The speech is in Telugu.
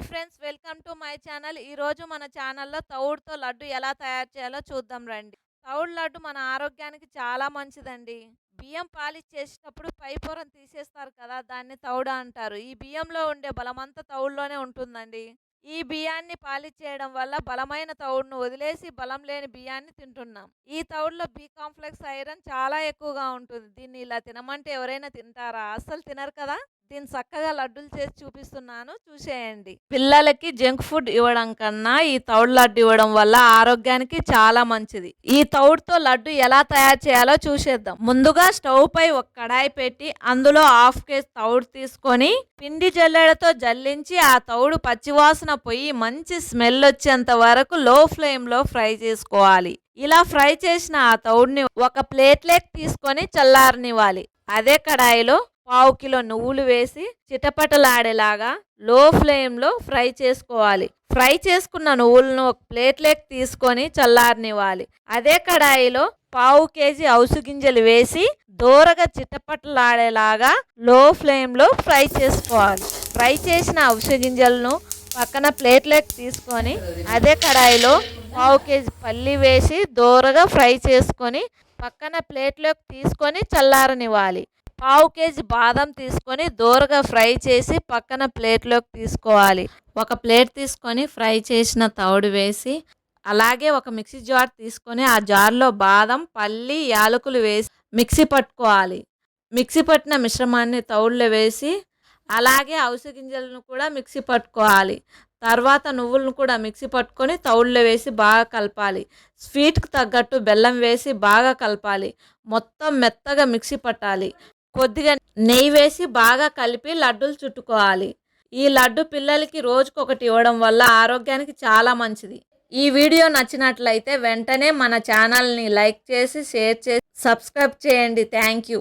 Hi friends welcome to my channel. ఈరోజు మన ఛానల్లో తౌడుతో లడ్డు ఎలా తయారు చేయాలో చూద్దాం రండి. తౌడు లడ్డు మన ఆరోగ్యానికి చాలా మంచిదండి. బియ్యం పాలిష్ చేసేటప్పుడు పై పొరం తీసేస్తారు కదా దాన్ని తౌడు అంటారు. ఈ బియ్యంలో ఉండే బలమంతా తౌడులోనే ఉంటుందండి. ఈ బియ్యాన్ని పాలిష్ చేయడం వల్ల బలమైన తవుడును వదిలేసి బలం లేని బియ్యాన్ని తింటున్నాం. ఈ తవుడులో బి కాంప్లెక్స్ ఐరన్ చాలా ఎక్కువగా ఉంటుంది. దీన్ని ఇలా తినమంటే ఎవరైనా తింటారా? అస్సలు తినరు కదా? దీన్ని చక్కగా లడ్డూలు చేసి చూపిస్తున్నాను. చూసేయండి. పిల్లలకి జంక్ ఫుడ్ ఇవ్వడం కన్నా ఈ తౌడు లడ్డు ఇవ్వడం వల్ల ఆరోగ్యానికి చాలా మంచిది. ఈ తౌడుతో లడ్డు ఎలా తయారు చేయాలో చూసేద్దాం. ముందుగా స్టవ్ పై ఒక కడాయి పెట్టి అందులో హాఫ్ కేజీ తౌడు తీసుకొని పిండి జల్లెడతో జల్లించి ఆ తౌడు పచ్చివాసన పోయి మంచి స్మెల్ వచ్చేంత వరకు లో ఫ్లేమ్లో ఫ్రై చేసుకోవాలి. ఇలా ఫ్రై చేసిన ఆ తౌడుని ఒక ప్లేట్లోకి తీసుకొని చల్లారనివ్వాలి. అదే కడాయిలో పావు కిలో నువ్వులు వేసి చిటపటలాడేలాగా లో ఫ్లేమ్లో ఫ్రై చేసుకోవాలి. ఫ్రై చేసుకున్న నువ్వులను ఒక ప్లేట్లోకి తీసుకొని చల్లారనివ్వాలి. అదే కడాయిలో పావు కేజీ అవుసు గింజలు వేసి దూరగా చిటపటలాడేలాగా లో ఫ్లేమ్లో ఫ్రై చేసుకోవాలి. ఫ్రై చేసిన అవుసు గింజలను పక్కన ప్లేట్లోకి తీసుకొని అదే కడాయిలో పావు కేజీ పల్లి వేసి దూరగా ఫ్రై చేసుకొని పక్కన ప్లేట్లోకి తీసుకొని చల్లారనివ్వాలి. పావు కేజీ బాదం తీసుకొని దూరగా ఫ్రై చేసి పక్కన ప్లేట్లోకి తీసుకోవాలి. ఒక ప్లేట్ తీసుకొని ఫ్రై చేసిన తౌడు వేసి అలాగే ఒక మిక్సీ జార్ తీసుకొని ఆ జార్లో బాదం పల్లి యాలకులు వేసి మిక్సీ పట్టుకోవాలి. మిక్సీ పట్టిన మిశ్రమాన్ని తౌడులో వేసి అలాగే అవిసె గింజలను కూడా మిక్సీ పట్టుకోవాలి. తర్వాత నువ్వులను కూడా మిక్సీ పట్టుకొని తౌడులో వేసి బాగా కలపాలి. స్వీట్కి తగ్గట్టు బెల్లం వేసి బాగా కలపాలి. మొత్తం మెత్తగా మిక్సీ పట్టాలి. కొద్దిగా నెయ్యి వేసి బాగా కలిపి లడ్డూలు చుట్టుకోవాలి. ఈ లడ్డు పిల్లలకి రోజుకొకటి ఇవ్వడం వల్ల ఆరోగ్యానికి చాలా మంచిది. ఈ వీడియో నచ్చినట్లయితే వెంటనే మన ఛానల్ని లైక్ చేసి షేర్ చేసి సబ్స్క్రైబ్ చేయండి. Thank you.